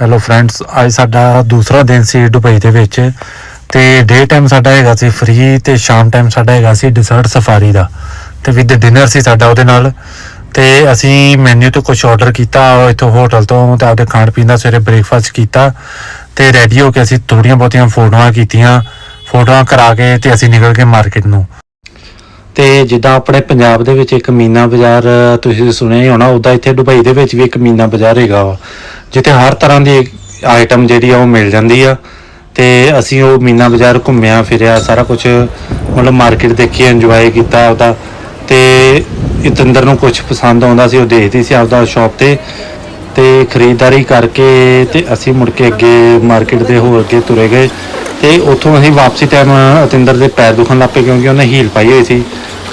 Hello friends ਅੱਜ ਸਾਡਾ ਦੂਸਰਾ ਦਿਨ ਸੀ ਦੁਬਈ ਦੇ ਵਿੱਚ ਤੇ ਡੇ ਟਾਈਮ ਸਾਡਾ ਹੈਗਾ ਸੀ ਫ੍ਰੀ ਤੇ ਸ਼ਾਮ ਟਾਈਮ ਸਾਡਾ ਹੈਗਾ ਸੀ ਡਿਜ਼ਰਟ ਸਫਾਰੀ ਦਾ ਤੇ ਵਿਦ ਡਿਨਰ ਸੀ ਸਾਡਾ ਉਹਦੇ ਨਾਲ ਤੇ ਅਸੀਂ ਮੈਨੂ ਤੋਂ ਕੁਝ ਆਰਡਰ ਕੀਤਾ, ਇੱਥੋਂ ਹੋਟਲ ਤੋਂ ਤੇ ਆਪਦੇ ਖਾਣ ਪੀਣ ਦਾ ਸਵੇਰੇ ਬ੍ਰੇਕਫਾਸਟ ਕੀਤਾ ਤੇ ਰੈਡੀ ਹੋ ਕੇ ਅਸੀਂ ਥੋੜੀਆਂ ਬਹੁਤੀਆਂ ਫੋਟੋਆਂ ਕੀਤੀਆਂ ਫੋਟੋਆਂ ਕਰਾ ਕੇ ਤੇ ਅਸੀਂ ਨਿਕਲ ਗਏ ਮਾਰਕੀਟ ਨੂੰ। ਤੇ ਜਿੱਦਾਂ ਆਪਣੇ ਪੰਜਾਬ ਦੇ ਵਿੱਚ ਇੱਕ ਮੀਨਾ ਬਾਜ਼ਾਰ, ਤੁਸੀਂ ਸੁਣਿਆ ਹੀ ਹੋਣਾ, ਉਦਾਂ ਇੱਥੇ ਦੁਬਈ ਦੇ ਵਿੱਚ ਵੀ ਇੱਕ ਮੀਨਾ ਬਾਜ਼ਾਰ ਹੈਗਾ ਵਾ, ਜਿੱਥੇ ਹਰ ਤਰ੍ਹਾਂ ਦੀ ਆਈਟਮ ਜਿਹੜੀ ਆ ਉਹ ਮਿਲ ਜਾਂਦੀ ਆ, ਤੇ ਅਸੀਂ ਉਹ ਮੀਨਾ ਬਾਜ਼ਾਰ ਘੁੰਮਿਆ, ਫਿਰਿਆ, ਸਾਰਾ ਕੁਝ ਮਤਲਬ ਮਾਰਕੀਟ ਦੇਖੀ ਇੰਜੋਏ ਕੀਤਾ ਉਹਦਾ ਤੇ ਇਤਿੰਦਰ ਨੂੰ ਕੁਝ ਪਸੰਦ ਆਉਂਦਾ ਸੀ, ਉਹ ਦੇਖਦੀ ਸੀ ਆਪਦਾ ਸ਼ਾਪ ਤੇ ਤੇ ਖਰੀਦਦਾਰੀ ਕਰਕੇ ਤੇ ਅਸੀਂ ਮੁੜ ਕੇ ਅੱਗੇ ਮਾਰਕੀਟ ਦੇ ਹੋਰ ਅੱਗੇ ਤੁਰੇ ਗਏ ਤੇ ਉੱਥੋਂ ਅਸੀਂ ਵਾਪਸੀ ਟਾਈਮ ਅਤਿੰਦਰ ਦੇ ਪੈਰ ਦੁਖਣ ਲੱਗ ਪਏ ਕਿਉਂਕਿ ਉਹਨੇ ਹੀਲ ਪਾਈ ਹੋਈ ਸੀ।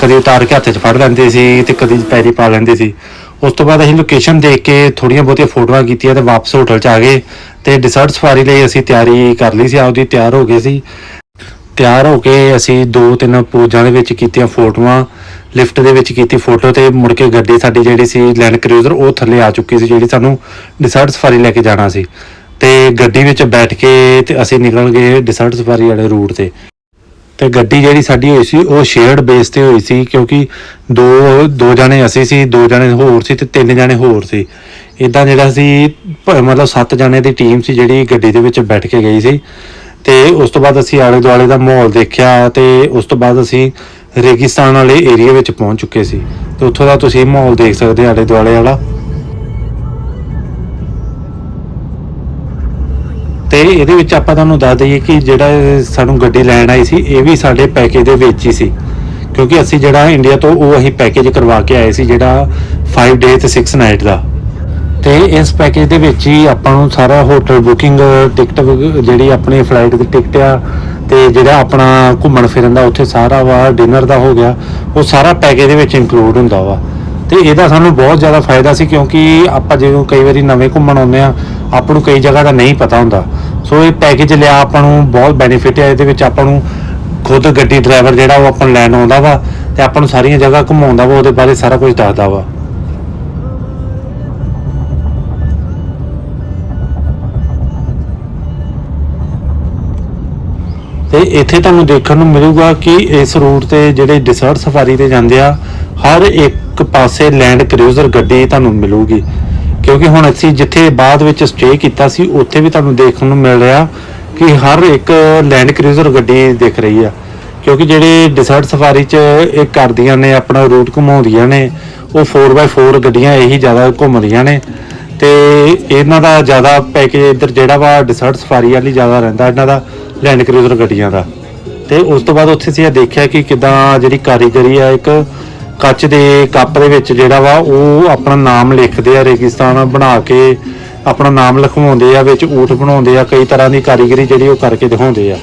ਕਦੇ ਉਤਾਰ ਕੇ ਹੱਥ 'ਚ ਫੜ ਲੈਂਦੇ ਸੀ ਤੇ ਕਦੀ ਪੈਰੀ ਪਾ ਲੈਂਦੇ ਸੀ। ਉਸ ਤੋਂ ਬਾਅਦ ਅਸੀਂ ਲੋਕੇਸ਼ਨ ਦੇਖ ਕੇ ਥੋੜੀਆਂ ਬਹੁਤੀਆਂ ਫੋਟੋਆਂ ਕੀਤੀਆਂ ਤੇ ਵਾਪਸ ਹੋਟਲ 'ਚ ਆ ਗਏ ਤੇ ਡਿਸਰਟ ਸਫਾਰੀ ਲਈ ਅਸੀਂ ਤਿਆਰੀ ਕਰ ਲਈ ਸੀ, ਆਪਦੀ ਤਿਆਰ ਹੋ ਗਏ ਸੀ। ਤਿਆਰ ਹੋ ਕੇ ਅਸੀਂ ਦੋ ਤਿੰਨ ਪੂਜਾਂ ਦੇ ਵਿੱਚ ਕੀਤੀਆਂ ਫੋਟੋਆਂ ਲਿਫਟ ਦੇ ਵਿੱਚ ਕੀਤੀ ਫੋਟੋ ਤੇ ਮੁੜ ਕੇ ਗੱਡੀ ਸਾਡੀ ਜਿਹੜੀ ਸੀ ਲੈਂਡ ਕਰੂਜ਼ਰ ਉਹ ਥੱਲੇ ਆ ਚੁੱਕੀ ਸੀ, ਜਿਹੜੀ ਸਾਨੂੰ ਡਿਸਰਟ ਸਫਾਰੀ ਲੈ ਕੇ ਜਾਣਾ ਸੀ। ਤੇ ਗੱਡੀ ਵਿੱਚ ਬੈਠ ਕੇ ਤੇ ਅਸੀਂ ਨਿਕਲ ਗਏ ਡਿਸਰਟ ਸਫਾਰੀ ਵਾਲੇ ਰੂਟ ਤੇ। ਤੇ ਗੱਡੀ ਜਿਹੜੀ ਸਾਡੀ ਹੋਈ ਸੀ, ਉਹ ਸ਼ੇਅਰਡ ਬੇਸ ਤੇ ਹੋਈ ਸੀ, ਕਿਉਂਕਿ ਦੋ ਦੋ ਜਣੇ ਅਸੀਂ ਸੀ, ਦੋ ਜਣੇ ਹੋਰ ਸੀ ਤੇ ਤਿੰਨ ਜਣੇ ਹੋਰ ਸੀ। ਇਦਾਂ ਜਿਹੜਾ ਸੀ ਮਤਲਬ ਸੱਤ ਜਣੇ ਦੀ ਟੀਮ ਸੀ ਜਿਹੜੀ ਗੱਡੀ ਦੇ ਵਿੱਚ ਬੈਠ ਕੇ ਗਈ ਸੀ। ਤੇ ਉਸ ਤੋਂ ਬਾਅਦ ਅਸੀਂ ਆਲੇ ਦੁਆਲੇ ਦਾ ਮਾਹੌਲ ਦੇਖਿਆ ਤੇ ਉਸ ਤੋਂ ਬਾਅਦ ਅਸੀਂ ਰੇਗਿਸਤਾਨ ਵਾਲੇ ਏਰੀਆ ਵਿੱਚ ਪਹੁੰਚ ਚੁੱਕੇ ਸੀ। ਤੇ ਉੱਥੋਂ ਦਾ ਤੁਸੀਂ ਮਾਹੌਲ ਦੇਖ ਸਕਦੇ ਆਲੇ ਦੁਆਲੇ ਵਾਲਾ। ਤੇ ਇਹਦੇ ਵਿੱਚ ਆਪਾਂ ਤੁਹਾਨੂੰ ਦੱਸ ਦਈਏ ਕਿ ਜਿਹੜਾ ਸਾਨੂੰ ਗੱਡੀ ਲੈਣ ਆਈ ਸੀ, ਇਹ ਵੀ ਸਾਡੇ ਪੈਕੇਜ ਦੇ ਵਿੱਚ ਹੀ ਸੀ। ਕਿਉਂਕਿ ਅਸੀਂ ਜਿਹੜਾ ਇੰਡੀਆ ਤੋਂ ਉਹ ਅਸੀਂ ਪੈਕੇਜ ਕਰਵਾ ਕੇ ਆਏ ਸੀ ਜਿਹੜਾ 5 ਡੇ ਤੇ 6 ਨਾਈਟ ਦਾ। ਤੇ ਇਸ ਪੈਕੇਜ ਦੇ ਵਿੱਚ ਹੀ ਆਪਾਂ ਨੂੰ ਸਾਰਾ ਹੋਟਲ ਬੁਕਿੰਗ ਟਿਕਟ ਜਿਹੜੀ ਆਪਣੀ ਫਲਾਈਟ ਦੀ ਟਿਕਟ ਆ ਤੇ ਜਿਹੜਾ ਆਪਣਾ ਘੁੰਮਣ ਫਿਰਨ ਦਾ ਉੱਥੇ ਸਾਰਾ ਵਾ ਡਿਨਰ ਦਾ ਹੋ ਗਿਆ, ਉਹ ਸਾਰਾ ਪੈਕੇਜ ਦੇ ਵਿੱਚ ਇਨਕਲੂਡ ਹੁੰਦਾ ਵਾ। ਤੇ ਇਹਦਾ ਸਾਨੂੰ ਬਹੁਤ ਜ਼ਿਆਦਾ ਫਾਇਦਾ ਸੀ ਕਿਉਂਕਿ ਆਪਾਂ ਜਦੋਂ ਕਈ ਵਾਰੀ ਨਵੇਂ ਘੁੰਮਣ ਆਉਂਦੇ ਆ, ਆਪਾਂ ਨੂੰ ਕਈ ਜਗ੍ਹਾ ਦਾ ਨਹੀਂ ਪਤਾ ਹੁੰਦਾ। ਸੋ ਇਹ ਪੈਕੇਜ ਲਿਆ ਆਪਾਂ ਨੂੰ ਬਹੁਤ ਬੈਨੀਫਿਟ ਹੈ ਇਹਦੇ ਵਿੱਚ ਆਪਾਂ ਨੂੰ ਖੁਦ ਗੱਡੀ ਡਰਾਈਵਰ ਜਿਹੜਾ ਉਹ ਆਪਾਂ ਨੂੰ ਲੈਣ ਆਉਂਦਾ ਵਾ ਤੇ ਆਪਾਂ ਨੂੰ ਸਾਰੀਆਂ ਜਗ੍ਹਾ ਘੁਮਾਉਂਦਾ ਵਾ, ਉਹਦੇ ਬਾਰੇ ਸਾਰਾ ਕੁਝ ਦੱਸਦਾ ਵਾ। ਤੇ ਇੱਥੇ ਤੁਹਾਨੂੰ ਦੇਖਣ ਨੂੰ ਮਿਲੂਗਾ ਕਿ ਇਸ ਰੂਟ ਤੇ ਜਿਹੜੇ ਡਿਸਰਟ ਸਫਾਰੀ ਤੇ ਜਾਂਦੇ ਆ, ਹਰ ਇੱਕ ਪਾਸੇ ਲੈਂਡ ਕਰੂਜ਼ਰ ਗੱਡੀ ਤੁਹਾਨੂੰ ਮਿਲੂਗੀ। ਕਿਉਂਕਿ ਹੁਣ ਅਸੀਂ ਜਿੱਥੇ ਬਾਅਦ ਵਿੱਚ ਸਟੇ ਕੀਤਾ ਸੀ, ਉੱਥੇ ਵੀ ਤੁਹਾਨੂੰ ਦੇਖਣ ਨੂੰ ਮਿਲ ਰਿਹਾ ਕਿ ਹਰ ਇੱਕ ਲੈਂਡ ਕਰੂਜ਼ਰ ਗੱਡੀ ਦਿਖ ਰਹੀ ਆ। ਕਿਉਂਕਿ ਜਿਹੜੇ ਡਿਸਰਟ ਸਫਾਰੀ 'ਚ ਇਹ ਕਰਦੀਆਂ ਨੇ, ਆਪਣਾ ਰੂਟ ਘੁਮਾਉਂਦੀਆਂ ਨੇ, ਉਹ 4x4 ਗੱਡੀਆਂ ਇਹੀ ਜ਼ਿਆਦਾ ਘੁੰਮਦੀਆਂ ਨੇ। ਤੇ ਇਹਨਾਂ ਦਾ ਜ਼ਿਆਦਾ ਪੈਕੇਜ ਇੱਧਰ ਜਿਹੜਾ ਵਾ ਡਿਸਰਟ ਸਫਾਰੀ ਵਾਲੀ ਜ਼ਿਆਦਾ ਰਹਿੰਦਾ, ਇਹਨਾਂ ਦਾ ਲੈਂਡ ਕਰੂਜ਼ਰ ਗੱਡੀਆਂ ਦਾ। ਤੇ ਉਸ ਤੋਂ ਬਾਅਦ ਉੱਥੇ ਅਸੀਂ ਇਹ ਦੇਖਿਆ ਕਿ ਕਿਦਾਂ ਜਿਹੜੀ ਕਾਰੀਗਰੀ ਆ, ਇੱਕ ਕੱਚ ਦੇ ਕੱਪ ਦੇ ਵਿੱਚ ਜਿਹੜਾ ਵਾ, ਉਹ ਆਪਣਾ ਨਾਮ ਲਿਖਦੇ ਆ ਰੇਗਿਸਤਾਨ ਬਣਾ ਕੇ, ਆਪਣਾ ਨਾਮ ਲਿਖਵਾਉਂਦੇ ਆ, ਵਿੱਚ ਊਠ ਬਣਾਉਂਦੇ ਆ, ਕਈ ਤਰ੍ਹਾਂ ਦੀ ਕਾਰੀਗਰੀ ਜਿਹੜੀ ਉਹ ਕਰਕੇ ਦਿਖਾਉਂਦੇ ਆ।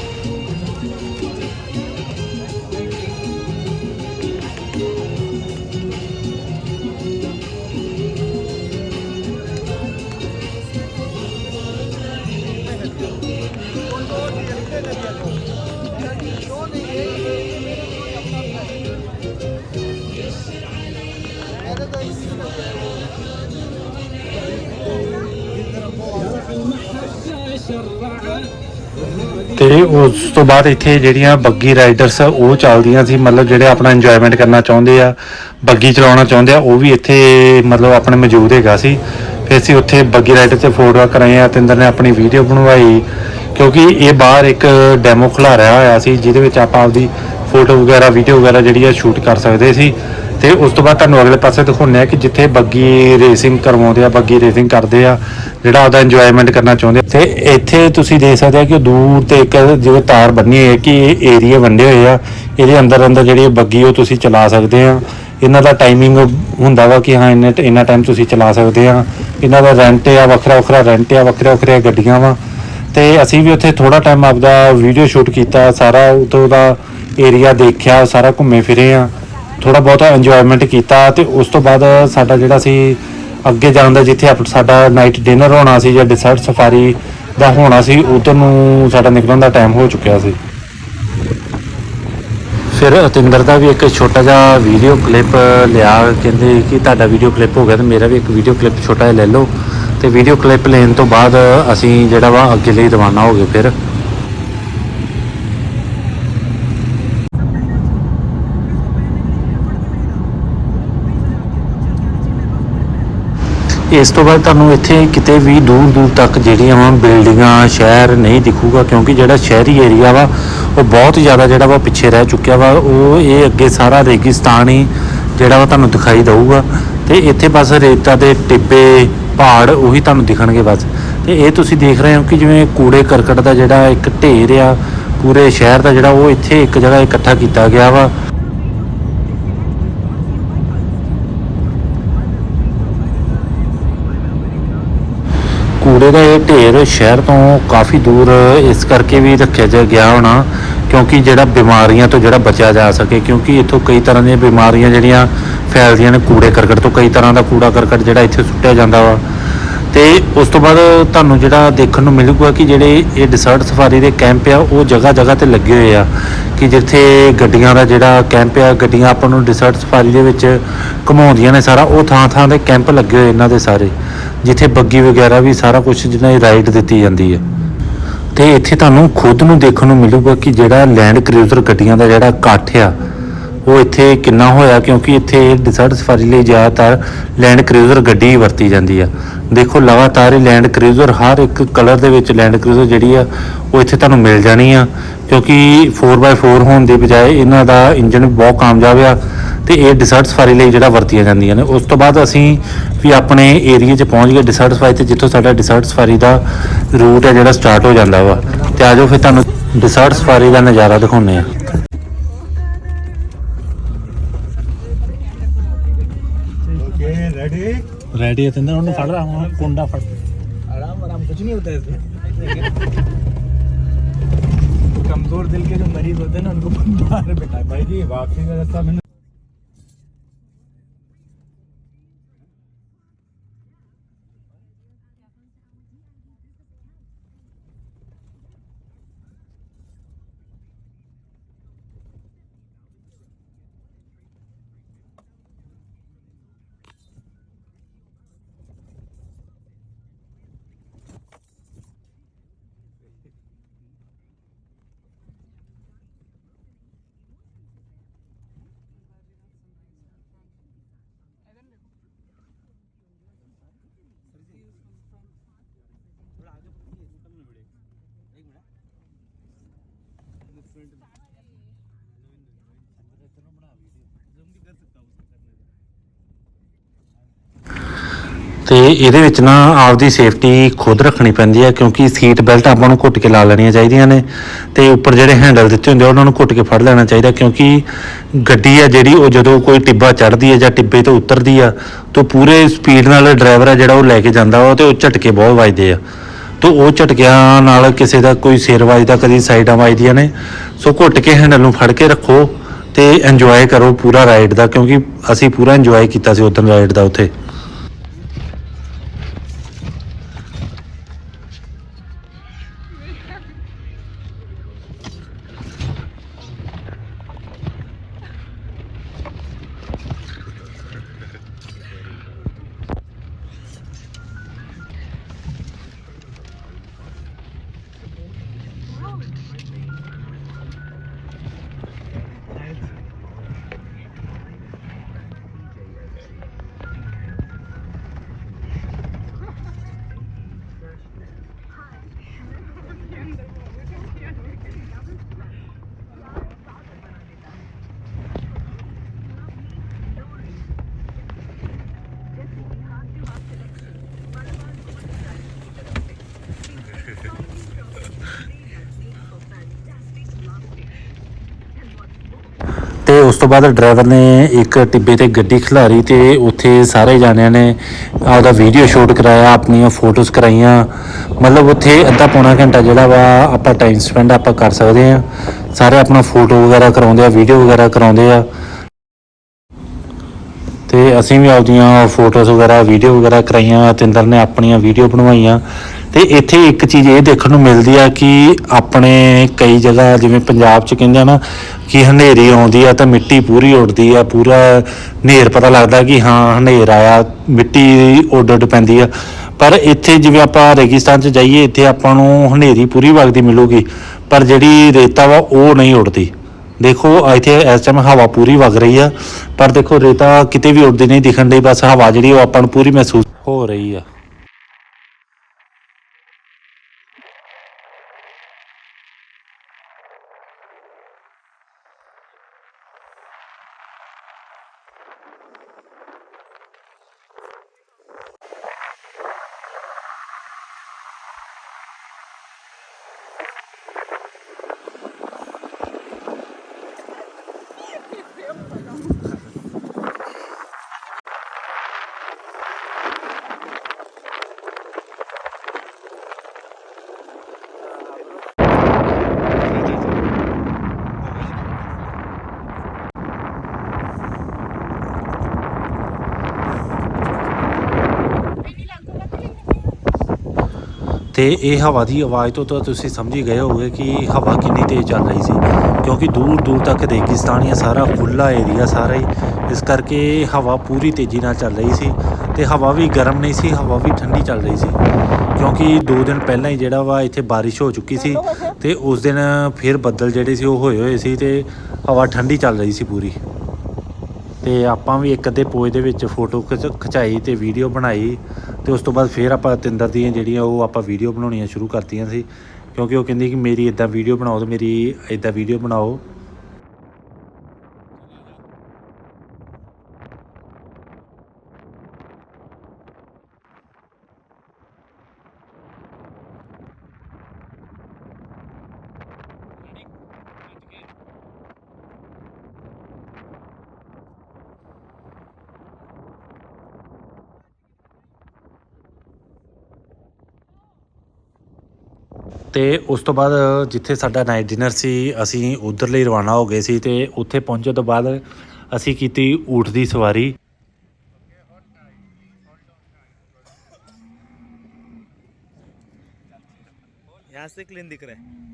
ਤੇ ਉਸ ਤੋਂ ਬਾਅਦ ਇੱਥੇ ਜਿਹੜੀਆਂ ਬੱਗੀ ਰਾਈਡਰਸ ਉਹ ਚੱਲਦੀਆਂ ਸੀ। ਮਤਲਬ ਜਿਹੜੇ ਆਪਣਾ ਇੰਜੋਇਮੈਂਟ ਕਰਨਾ ਚਾਹੁੰਦੇ ਆ, ਬੱਗੀ ਚਲਾਉਣਾ ਚਾਹੁੰਦੇ ਆ, ਉਹ ਵੀ ਇੱਥੇ ਮਤਲਬ ਆਪਣੇ ਮੌਜੂਦ ਹੈਗਾ ਸੀ। ਫਿਰ ਅਸੀਂ ਉੱਥੇ ਬੱਗੀ ਰਾਈਡਰ ਤੇ ਫੋਟੋਆਂ ਕਰਾਈਆਂ ਤਿੰਦਰ ਨੇ ਆਪਣੀ ਵੀਡੀਓ ਬਣਵਾਈ। ਕਿਉਂਕਿ ਇਹ ਬਾਹਰ ਇੱਕ ਡੈਮੋ ਖਿਲਾਰਿਆ ਹੋਇਆ ਸੀ, ਜਿਹਦੇ ਵਿੱਚ ਆਪਾਂ ਆਪਦੀ ਫੋਟੋ ਵਗੈਰਾ ਵੀਡੀਓ ਵਗੈਰਾ ਜਿਹੜੀ ਆ ਸ਼ੂਟ ਕਰ ਸਕਦੇ ਸੀ। ਤੇ ਉਸ ਤੋਂ ਬਾਅਦ ਤੁਹਾਨੂੰ ਅਗਲੇ ਪਾਸੇ ਦਿਖਾਉਂਦੇ ਆ ਕਿ ਜਿੱਥੇ ਬੱਗੀ ਰੇਸਿੰਗ ਕਰਵਾਉਂਦੇ ਆ, ਬੱਗੀ ਰੇਸਿੰਗ ਕਰਦੇ ਆ, ਜਿਹੜਾ ਉਹਦਾ ਇੰਜੋਇਮੈਂਟ ਕਰਨਾ ਚਾਹੁੰਦੇ ਆ। ਤੇ ਇੱਥੇ ਤੁਸੀਂ ਦੇਖ ਸਕਦੇ ਆ ਕਿ ਦੂਰ ਤੇ ਇੱਕ ਜਿਵੇਂ ਤਾਰ ਬੰਨੀ ਹੋਈ ਹੈ ਕਿ ਇਹ ਏਰੀਆ ਵੰਡੇ ਹੋਏ ਆ। ਇਹਦੇ ਅੰਦਰ ਅੰਦਰ ਜਿਹੜੀ ਬੱਗੀ ਉਹ ਤੁਸੀਂ ਚਲਾ ਸਕਦੇ ਆ। ਇਹਨਾਂ ਦਾ ਟਾਈਮਿੰਗ ਹੁੰਦਾ ਵਾ ਕਿ ਹਾਂ, ਇੰਨੇ ਇੰਨਾ ਟਾਈਮ ਤੁਸੀਂ ਚਲਾ ਸਕਦੇ ਆ। ਇਹਨਾਂ ਦਾ ਰੈਂਟ ਆ ਵੱਖਰਾ ਵੱਖਰਾ ਰੈਂਟ ਆ ਵੱਖਰੇ ਵੱਖਰੇ ਗੱਡੀਆਂ ਵਾ। ਤੇ ਅਸੀਂ ਵੀ ਉੱਥੇ ਥੋੜਾ ਟਾਈਮ ਆਪਦਾ ਵੀਡੀਓ ਸ਼ੂਟ ਕੀਤਾ, ਸਾਰਾ ਉਤੋਂ ਦਾ ਏਰੀਆ ਦੇਖਿਆ, ਸਾਰਾ ਘੁੰਮੇ ਫਿਰੇ ਆ। ਥੋੜਾ ਬਹੁਤਾ ਇੰਜੋਇਮੈਂਟ ਕੀਤਾ ਤੇ ਉਸ ਤੋਂ ਬਾਅਦ ਸਾਡਾ ਜਿਹੜਾ ਸੀ ਅੱਗੇ ਜਾਣ ਦਾ ਜਿੱਥੇ ਆਪ- ਸਾਡਾ ਨਾਈਟ ਡਿਨਰ ਹੋਣਾ ਸੀ ਜਾਂ ਡਿਸਰਟ ਸਫਾਰੀ ਦਾ ਹੋਣਾ ਸੀ, ਉਧਰ ਨੂੰ ਸਾਡਾ ਨਿਕਲਣ ਦਾ ਟਾਈਮ ਹੋ ਚੁੱਕਿਆ ਸੀ। ਫਿਰ ਅਤਿੰਦਰ ਦਾ ਵੀ ਇੱਕ ਛੋਟਾ ਜਿਹਾ ਵੀਡੀਓ ਕਲਿੱਪ ਲਿਆ, ਕਹਿੰਦੇ ਕਿ ਤੁਹਾਡਾ ਵੀਡੀਓ ਕਲਿੱਪ ਹੋ ਗਿਆ ਤੇ ਮੇਰਾ ਵੀ ਇੱਕ ਵੀਡੀਓ ਕਲਿੱਪ ਛੋਟਾ ਜਿਹਾ ਲੈ ਲਓ। ਤੇ ਵੀਡੀਓ ਕਲਿੱਪ ਲੈਣ ਤੋਂ ਬਾਅਦ ਅਸੀਂ ਜਿਹੜਾ ਵਾ ਅੱਗੇ ਲਈ ਰਵਾਨਾ ਹੋ ਗਏ ਫਿਰ। ਇਸ ਤੋਂ ਬਾਅਦ ਤੁਹਾਨੂੰ ਇੱਥੇ ਕਿਤੇ ਵੀ ਦੂਰ ਦੂਰ ਤੱਕ ਜਿਹੜੀਆਂ ਵਾ ਬਿਲਡਿੰਗਾਂ, ਸ਼ਹਿਰ ਨਹੀਂ ਦਿਖੂਗਾ, ਕਿਉਂਕਿ ਜਿਹੜਾ ਸ਼ਹਿਰੀ ਏਰੀਆ ਵਾ, ਉਹ ਬਹੁਤ ਜ਼ਿਆਦਾ ਜਿਹੜਾ ਵਾ ਪਿੱਛੇ ਰਹਿ ਚੁੱਕਿਆ ਵਾ। ਉਹ ਇਹ ਅੱਗੇ ਸਾਰਾ ਰੇਗਿਸਤਾਨ ਹੀ ਜਿਹੜਾ ਵਾ ਤੁਹਾਨੂੰ ਦਿਖਾਈ ਦਊਗਾ। ਤੇ ਇੱਥੇ ਬਸ ਰੇਤਾ ਦੇ ਟਿੱਬੇ, ਪਹਾੜ ਉਹੀ ਤੁਹਾਨੂੰ ਦਿਖਣਗੇ ਬਸ। ਤੇ ਇਹ ਤੁਸੀਂ ਦੇਖ ਰਹੇ ਹੋ ਕਿ ਜਿਵੇਂ ਕੂੜੇ ਕਰਕਟ ਦਾ ਜਿਹੜਾ ਇੱਕ ਢੇਰ ਆ, ਪੂਰੇ ਸ਼ਹਿਰ ਦਾ ਜਿਹੜਾ ਉਹ ਇੱਥੇ ਇੱਕ ਜਗ੍ਹਾ ਇਕੱਠਾ ਕੀਤਾ ਗਿਆ ਵਾ। ਕੂੜੇ ਦਾ ਇਹ ਢੇਰ ਸ਼ਹਿਰ ਤੋਂ ਕਾਫੀ ਦੂਰ ਇਸ ਕਰਕੇ ਵੀ ਰੱਖਿਆ ਜਾ ਗਿਆ ਹੋਣਾ, ਕਿਉਂਕਿ ਜਿਹੜਾ ਬਿਮਾਰੀਆਂ ਤੋਂ ਜਿਹੜਾ ਬਚਿਆ ਜਾ ਸਕੇ, ਕਿਉਂਕਿ ਇੱਥੋਂ ਕਈ ਤਰ੍ਹਾਂ ਦੀਆਂ ਬਿਮਾਰੀਆਂ ਜਿਹੜੀਆਂ ਫੈਲਦੀਆਂ ਨੇ, ਕੂੜੇ ਕਰਕਟ ਤੋਂ ਕਈ ਤਰ੍ਹਾਂ ਦਾ ਕੂੜਾ ਕਰਕਟ ਜਿਹੜਾ ਇੱਥੇ ਸੁੱਟਿਆ ਜਾਂਦਾ ਵਾ। ਤੇ ਉਸ ਤੋਂ ਬਾਅਦ ਤੁਹਾਨੂੰ ਜਿਹੜਾ ਦੇਖਣ ਨੂੰ ਮਿਲੂਗਾ ਕਿ ਜਿਹੜੇ ਇਹ ਡਿਸਰਟ ਸਫਾਰੀ ਦੇ ਕੈਂਪ ਆ, ਉਹ ਜਗ੍ਹਾ ਜਗ੍ਹਾ ਤੇ ਲੱਗੇ ਹੋਏ ਆ। ਕਿ ਜਿੱਥੇ ਗੱਡੀਆਂ ਦਾ ਜਿਹੜਾ ਕੈਂਪ ਆ, ਗੱਡੀਆਂ ਆਪਾਂ ਨੂੰ ਡਿਸਰਟ ਸਫਾਰੀ ਦੇ ਵਿੱਚ ਘੁਮਾਉਂਦੀਆਂ ਨੇ ਸਾਰਾ, ਉਹ ਥਾਂ ਥਾਂ ਦੇ ਕੈਂਪ ਲੱਗੇ ਹੋਏ ਇਹਨਾਂ ਦੇ ਸਾਰੇ। ਜਿੱਥੇ ਬੱਗੀ ਵਗੈਰਾ ਵੀ ਸਾਰਾ ਕੁਝ ਜਿਹਨਾਂ ਰਾਈਡ ਦਿੱਤੀ ਜਾਂਦੀ ਹੈ। ਤੇ ਇੱਥੇ ਤੁਹਾਨੂੰ ਖੁਦ ਨੂੰ ਦੇਖਣ ਨੂੰ ਮਿਲੂਗਾ ਕਿ ਜਿਹੜਾ ਲੈਂਡ ਕਰੂਜ਼ਰ ਗੱਡੀਆਂ ਦਾ ਜਿਹੜਾ ਇਕੱਠ ਆ ਉਹ ਇੱਥੇ ਕਿੰਨਾ ਹੋਇਆ, ਕਿਉਂਕਿ ਇੱਥੇ ਡਿਸਰਟ ਸਫਾਰੀ ਲਈ ਜ਼ਿਆਦਾਤਰ ਲੈਂਡ ਕਰੂਜ਼ਰ ਗੱਡੀ ਵਰਤੀ ਜਾਂਦੀ ਆ। ਦੇਖੋ, ਲਗਾਤਾਰ ਹੀ ਲੈਂਡ ਕਰੂਜ਼ਰ, ਹਰ ਇੱਕ ਕਲਰ ਦੇ ਵਿੱਚ ਲੈਂਡ ਕਰੂਜ਼ਰ ਜਿਹੜੀ ਆ, ਉਹ ਇੱਥੇ ਤੁਹਾਨੂੰ ਮਿਲ ਜਾਣੀ ਆ। ਕਿਉਂਕਿ 4x4 ਹੋਣ ਦੀ ਬਜਾਏ ਇਹਨਾਂ ਦਾ ਇੰਜਨ ਬਹੁਤ ਕਾਮਯਾਬ ਆ ਤੇ ਇਹ ਡਿਸਰਟ ਸਫਾਰੀ ਲਈ ਜਿਹੜਾ ਵਰਤੀਆਂ ਜਾਂਦੀਆਂ ਨੇ। ਉਸ ਤੋਂ ਬਾਅਦ ਅਸੀਂ ਵੀ ਆਪਣੇ ਏਰੀਆ 'ਚ ਪਹੁੰਚ ਗਏ ਡਿਸਰਟ ਸਫਾਰੀ ਤੇ, ਜਿੱਥੋਂ ਸਾਡਾ ਡਿਸਰਟ ਸਫਾਰੀ ਦਾ ਰੂਟ ਹੈ ਜਿਹੜਾ ਸਟਾਰਟ ਹੋ ਜਾਂਦਾ ਵਾ। ਤੇ ਆਜੋ ਫਿਰ ਤੁਹਾਨੂੰ ਡਿਸਰਟ ਸਫਾਰੀ ਦਾ ਨਜ਼ਾਰਾ ਦਿਖਾਉਂਦੇ ਆ। है रेडी है तिंदर उन्हें फड़ रहा हूँ कुंडा फड़ आराम आराम कुछ नहीं होता है इसमें कमजोर दिल के जो मरीज होते हैं ना उनको बाहर बैठा भाई वाकई में रास्ता मैंने ਤੇ ਇਹਦੇ ਵਿੱਚ ਨਾ ਆਪਦੀ ਸੇਫਟੀ ਖੁਦ ਰੱਖਣੀ ਪੈਂਦੀ ਹੈ ਕਿਉਂਕਿ ਸੀਟ ਬੈਲਟ ਆਪਾਂ ਨੂੰ ਘੁੱਟ ਕੇ ਲਾ ਲੈਣੀਆਂ ਚਾਹੀਦੀਆਂ ਨੇ ਤੇ ਉੱਪਰ ਜਿਹੜੇ ਹੈਂਡਲ ਦਿੱਤੇ ਹੁੰਦੇ ਆ, ਉਹਨਾਂ ਨੂੰ ਘੁੱਟ ਕੇ ਫੜ ਲੈਣਾ ਚਾਹੀਦਾ, ਕਿਉਂਕਿ ਗੱਡੀ ਆ ਜਿਹੜੀ ਉਹ ਜਦੋਂ ਕੋਈ ਟਿੱਬਾ ਚੜ੍ਹਦੀ ਹੈ ਜਾਂ ਟਿੱਬੇ ਤੋਂ ਉਤਰਦੀ ਆ, ਤਾਂ ਪੂਰੇ ਸਪੀਡ ਨਾਲ ਡਰਾਈਵਰ ਆ ਜਿਹੜਾ ਉਹ ਲੈ ਕੇ ਜਾਂਦਾ ਵਾ ਤੇ ਉਹ ਝਟਕੇ ਬਹੁਤ ਵੱਜਦੇ ਆ। ਤੋ ਉਹ ਝਟਕਿਆਂ ਨਾਲ ਕਿਸੇ ਦਾ ਕੋਈ ਸਿਰ ਵੱਜਦਾ, ਕਦੀ ਸਾਈਡਾਂ ਵੱਜਦੀਆਂ ਨੇ, ਸੋ ਘੁੱਟ ਕੇ ਹੈਂਡਲ ਨੂੰ ਫੜ ਕੇ ਰੱਖੋ ਤੇ ਇੰਜੋਏ ਕਰੋ ਪੂਰਾ ਰਾਈਡ ਦਾ, ਕਿਉਂਕਿ ਅਸੀਂ ਪੂਰਾ ਇੰਜੋਏ ਕੀਤਾ ਸੀ ਉਦੋਂ ਰਾਈਡ ਦਾ ਉੱਥੇ। ਉਸ ਤੋਂ ਬਾਅਦ ਡਰਾਈਵਰ ਨੇ ਇੱਕ ਟਿੱਬੇ ਤੇ ਗੱਡੀ ਖਿਲਾਰੀ ਤੇ ਉੱਥੇ ਸਾਰੇ ਜਾਣਿਆਂ ਨੇ ਆਪਦਾ ਵੀਡੀਓ ਸ਼ੂਟ ਕਰਾਇਆ, ਆਪਣੀਆਂ ਫੋਟੋਜ਼ ਕਰਾਈਆਂ। ਮਤਲਬ ਉੱਥੇ ਅੱਧਾ ਪੌਣਾ ਘੰਟਾ ਜਿਹੜਾ ਵਾ ਆਪਾਂ ਟਾਈਮ ਸਪੈਂਡ ਆਪਾਂ ਕਰ ਸਕਦੇ ਆ ਸਾਰੇ ਆਪਣਾ ਫੋਟੋ ਵਗੈਰਾ ਕਰਾਉਂਦੇ ਆ ਵੀਡੀਓ ਵਗੈਰਾ ਕਰਾਉਂਦੇ ਆ। ਤੇ ਅਸੀਂ ਵੀ ਆਪਦੀਆਂ ਫੋਟੋਜ਼ ਵਗੈਰਾ ਵੀਡੀਓ ਵਗੈਰਾ ਕਰਾਈਆਂ ਤਿੰਦਰ ਨੇ ਆਪਣੀਆਂ ਵੀਡੀਓ ਬਣਵਾਈਆਂ। ਤੇ ਇੱਥੇ ਇੱਕ ਚੀਜ਼ ਇਹ ਦੇਖਣ ਨੂੰ ਮਿਲਦੀ ਆ ਕਿ ਆਪਣੇ ਕਈ ਜਗ੍ਹਾ ਜਿਵੇਂ ਪੰਜਾਬ 'ਚ ਕਹਿੰਦੇ ਆ ਨਾ ਕਿ ਹਨੇਰੀ ਆਉਂਦੀ ਆ ਤਾਂ ਮਿੱਟੀ ਪੂਰੀ ਉੱਡਦੀ ਆ, ਪੂਰਾ ਹਨੇਰ ਪਤਾ ਲੱਗਦਾ ਕਿ ਹਾਂ ਹਨੇਰ ਆਇਆ, ਮਿੱਟੀ ਉੱਡ ਉੱਡ ਪੈਂਦੀ ਆ। ਪਰ ਇੱਥੇ ਜਿਵੇਂ ਆਪਾਂ ਰੇਗਿਸਤਾਨ 'ਚ ਜਾਈਏ, ਇੱਥੇ ਆਪਾਂ ਨੂੰ ਹਨੇਰੀ ਪੂਰੀ ਵਗਦੀ ਮਿਲੂਗੀ, ਪਰ ਜਿਹੜੀ ਰੇਤਾ ਵਾ ਉਹ ਨਹੀਂ ਉੱਡਦੀ। ਦੇਖੋ, ਇੱਥੇ ਇਸ ਟਾਈਮ ਹਵਾ ਪੂਰੀ ਵਗ ਰਹੀ ਆ, ਪਰ ਦੇਖੋ ਰੇਤਾ ਕਿਤੇ ਵੀ ਉੱਡਦੀ ਨਹੀਂ, ਦਿਖਣ ਡਈ, ਬਸ ਹਵਾ ਜਿਹੜੀ ਉਹ ਆਪਾਂ ਨੂੰ ਪੂਰੀ ਮਹਿਸੂਸ ਹੋ ਰਹੀ ਆ। ਤੇ ਇਹ ਹਵਾ ਦੀ ਆਵਾਜ਼ ਤੋਂ ਤਾਂ ਤੁਸੀਂ ਸਮਝ ਹੀ ਗਏ ਹੋਗੇ ਕਿ ਹਵਾ ਕਿੰਨੀ ਤੇਜ਼ ਚੱਲ ਰਹੀ ਸੀ, ਕਿਉਂਕਿ ਦੂਰ ਦੂਰ ਤੱਕ ਰੇਗਿਸਤਾਨ ਹੀ ਸਾਰਾ ਖੁੱਲਾ ਏਰੀਆ ਸਾਰਾ ਹੀ ਇਸ ਕਰਕੇ ਹਵਾ ਪੂਰੀ ਤੇਜ਼ੀ ਨਾਲ ਚੱਲ ਰਹੀ ਸੀ ਤੇ ਹਵਾ ਵੀ ਗਰਮ ਨਹੀਂ ਸੀ, ਹਵਾ ਵੀ ਠੰਡੀ ਚੱਲ ਰਹੀ ਸੀ, ਕਿਉਂਕਿ 2 ਦਿਨ ਪਹਿਲਾਂ ਹੀ ਜਿਹੜਾ ਵਾ ਇੱਥੇ ਬਾਰਿਸ਼ ਹੋ ਚੁੱਕੀ ਸੀ ਤੇ ਉਸ ਦਿਨ ਫਿਰ ਬੱਦਲ ਜਿਹੜੇ ਸੀ ਉਹ ਹੋਏ ਹੋਏ ਸੀ ਤੇ ਹਵਾ ਠੰਡੀ ਚੱਲ ਰਹੀ ਸੀ ਪੂਰੀ। ਤੇ ਆਪਾਂ ਵੀ ਇੱਕ ਅੱਧੇ ਪੋਜ ਦੇ ਵਿੱਚ ਫੋਟੋ ਖਿਚ- ਖਿਚਾਈ ਤੇ ਵੀਡੀਓ ਬਣਾਈ ਤੇ ਉਸ ਤੋਂ ਬਾਅਦ ਫਿਰ ਆਪਾਂ ਤਿੰਦਰ ਦੀਆਂ ਜਿਹੜੀਆਂ ਉਹ ਆਪਾਂ ਵੀਡੀਓ ਬਣਾਉਣੀਆਂ ਸ਼ੁਰੂ ਕਰਤੀਆਂ ਸੀ। ਕਿਉਂਕਿ ਉਹ ਕਹਿੰਦੀ ਕਿ ਮੇਰੀ ਇਦਾਂ ਵੀਡੀਓ ਬਣਾਓ ਤੇ ਮੇਰੀ ਇਦਾਂ ਵੀਡੀਓ ਬਣਾਓ। ਤੇ ਉਸ ਤੋਂ ਬਾਅਦ ਜਿੱਥੇ ਸਾਡਾ ਨਾਈਟ ਡਿਨਰ ਸੀ ਅਸੀਂ ਉਧਰ ਲਈ ਰਵਾਨਾ ਹੋ ਗਏ ਸੀ ਤੇ ਉੱਥੇ ਪਹੁੰਚਣ ਤੋਂ ਬਾਅਦ ਅਸੀਂ ਕੀਤੀ ਊਠ ਦੀ ਸਵਾਰੀ यहाँ से क्लीन दिख रहा है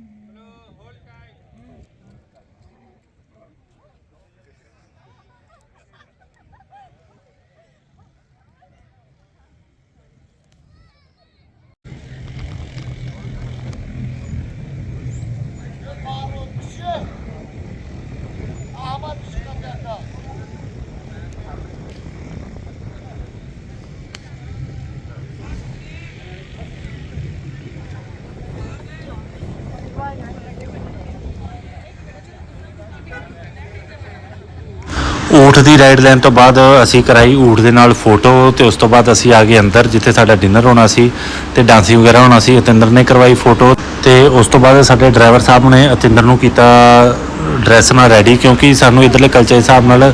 ਊਠ ਦੀ ਰਾਈਡ ਲੈਣ ਤੋਂ ਬਾਅਦ ਅਸੀਂ ਕਰਾਈ ਊਠ ਦੇ ਨਾਲ ਫੋਟੋ ਤੇ ਉਸ ਤੋਂ ਬਾਅਦ ਅਸੀਂ ਆ ਗਏ ਅੰਦਰ, ਜਿੱਥੇ ਸਾਡਾ ਡਿਨਰ ਹੋਣਾ ਸੀ ਤੇ ਡਾਂਸਿੰਗ ਵਗੈਰਾ ਹੋਣਾ ਸੀ ਅਤਿੰਦਰ ਨੇ ਕਰਵਾਈ ਫੋਟੋ ਤੇ ਉਸ ਤੋਂ ਬਾਅਦ ਸਾਡੇ ਡਰਾਈਵਰ ਸਾਹਿਬ ਨੇ ਅਤਿੰਦਰ ਨੂੰ ਕੀਤਾ ਡਰੈਸ ਨਾਲ ਰੈਡੀ ਕਿਉਂਕਿ ਸਾਨੂੰ ਇਧਰਲੇ ਕਲਚਰ ਦੇ ਹਿਸਾਬ ਨਾਲ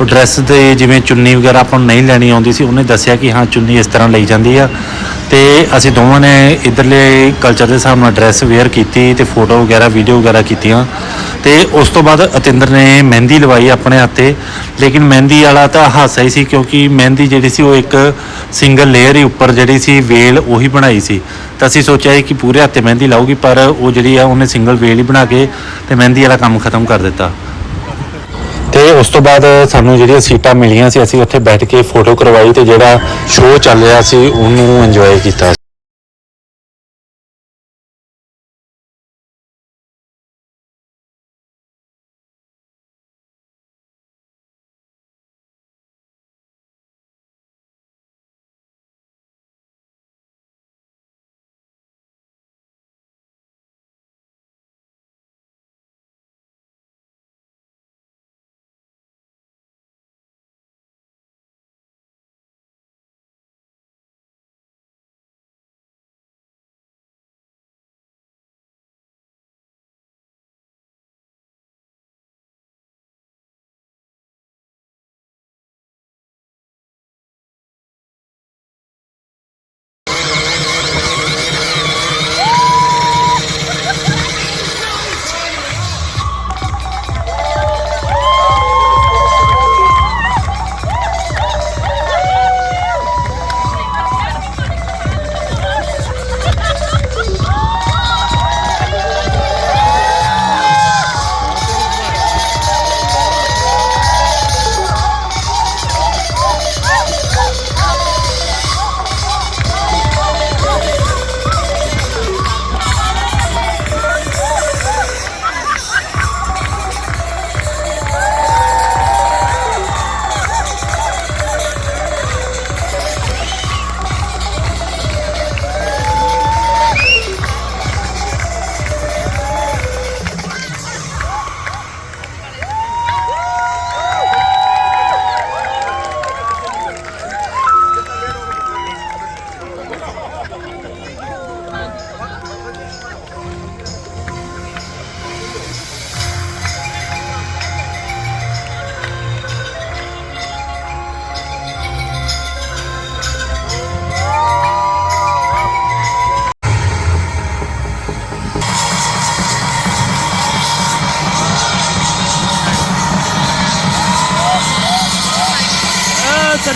ਉਹ ਡਰੈਸ ਦੇ ਜਿਵੇਂ ਚੁੰਨੀ ਵਗੈਰਾ ਆਪਾਂ ਨੂੰ ਨਹੀਂ ਲੈਣੀ ਆਉਂਦੀ ਸੀ, ਉਹਨੇ ਦੱਸਿਆ ਕਿ ਹਾਂ, ਚੁੰਨੀ ਇਸ ਤਰ੍ਹਾਂ ਲਈ ਜਾਂਦੀ ਆ। ਤੇ ਅਸੀਂ ਦੋਵਾਂ ਨੇ ਇਧਰਲੇ ਕਲਚਰ ਦੇ ਹਿਸਾਬ ਨਾਲ ਡਰੈਸ ਵੇਅਰ ਕੀਤੀ ਤੇ ਫੋਟੋ ਵਗੈਰਾ ਵੀਡੀਓ ਵਗੈਰਾ ਕੀਤੀਆਂ। ਤੇ ਉਸ ਤੋਂ ਬਾਅਦ ਅਤਿੰਦਰ ਨੇ ਮਹਿੰਦੀ ਲਵਾਈ ਆਪਣੇ ਹੱਥੇ। ਲੇਕਿਨ ਮਹਿੰਦੀ ਵਾਲਾ ਤਾਂ ਹਾਸਾ ਹੀ ਸੀ ਕਿਉਂਕਿ ਮਹਿੰਦੀ ਜਿਹੜੀ ਸੀ ਉਹ ਇੱਕ ਸਿੰਗਲ ਲੇਅਰ ਹੀ ਉੱਪਰ ਜਿਹੜੀ ਸੀ ਵੇਲ ਉਹੀ ਬਣਾਈ ਸੀ। ਤਾਂ ਅਸੀਂ ਸੋਚਿਆ ਸੀ ਕਿ ਪੂਰੇ ਹੱਥੇ ਮਹਿੰਦੀ ਲਾਊਗੀ, ਪਰ ਉਹ ਜਿਹੜੀ ਆ ਉਹਨੇ ਸਿੰਗਲ ਵੇਲ ਹੀ ਬਣਾ ਕੇ ਤੇ ਮਹਿੰਦੀ ਵਾਲਾ ਕੰਮ ਖਤਮ ਕਰ ਦਿੱਤਾ। ਤੇ ਉਸ ਤੋਂ ਬਾਅਦ ਸਾਨੂੰ ਜਿਹੜੀਆਂ ਸੀਟਾਂ ਮਿਲੀਆਂ ਸੀ, ਅਸੀਂ ਉੱਥੇ ਬੈਠ ਕੇ ਫੋਟੋ ਕਰਵਾਈ ਤੇ ਜਿਹੜਾ ਸ਼ੋਅ ਚੱਲ ਰਿਹਾ ਸੀ, ਉਹਨੂੰ ਇੰਜੋਏ ਕੀਤਾ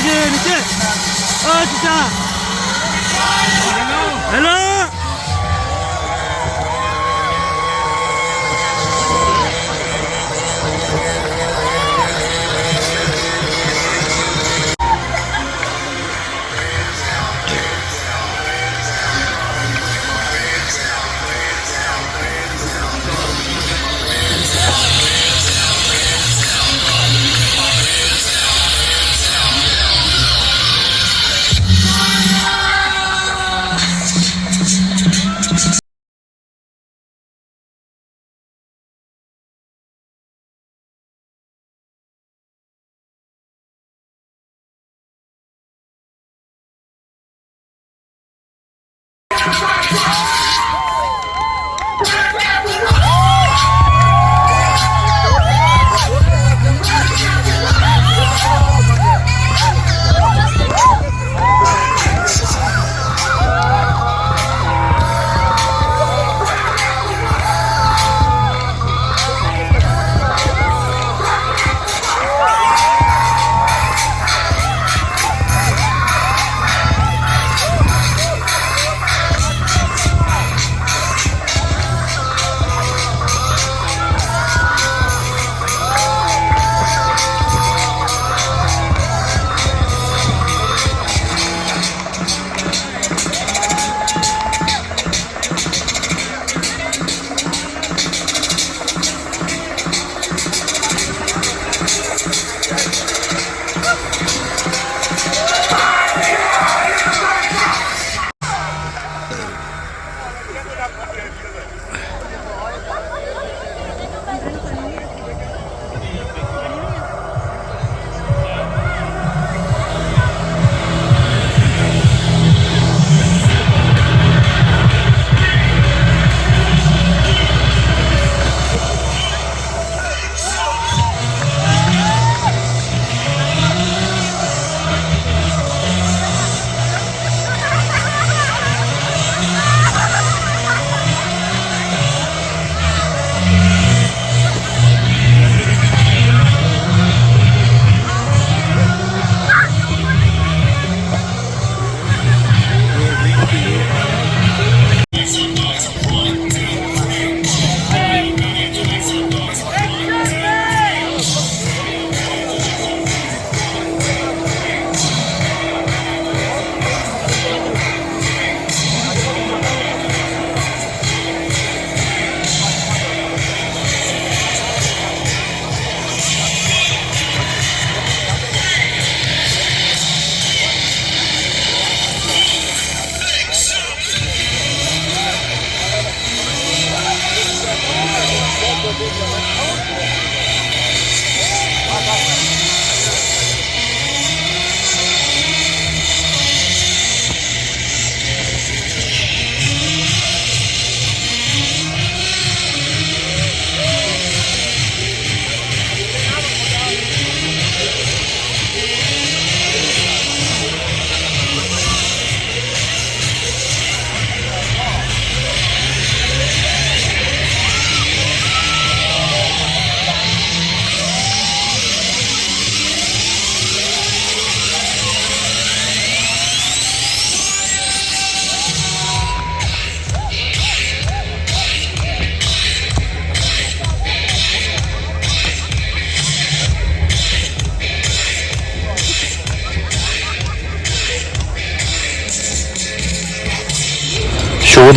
Один, один. Отлично.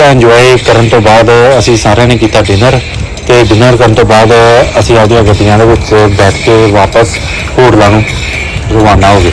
ਦਾ ਇੰਜੋਏ ਕਰਨ ਤੋਂ ਬਾਅਦ ਅਸੀਂ ਸਾਰਿਆਂ ਨੇ ਕੀਤਾ ਡਿਨਰ ਤੇ ਡਿਨਰ ਕਰਨ ਤੋਂ ਬਾਅਦ ਅਸੀਂ ਆਪਦੀਆਂ ਗੱਡੀਆਂ ਦੇ ਵਿੱਚ ਬੈਠ ਕੇ ਵਾਪਸ ਹੋਟਲਾਂ ਨੂੰ ਰਵਾਨਾ ਹੋ ਗਏ।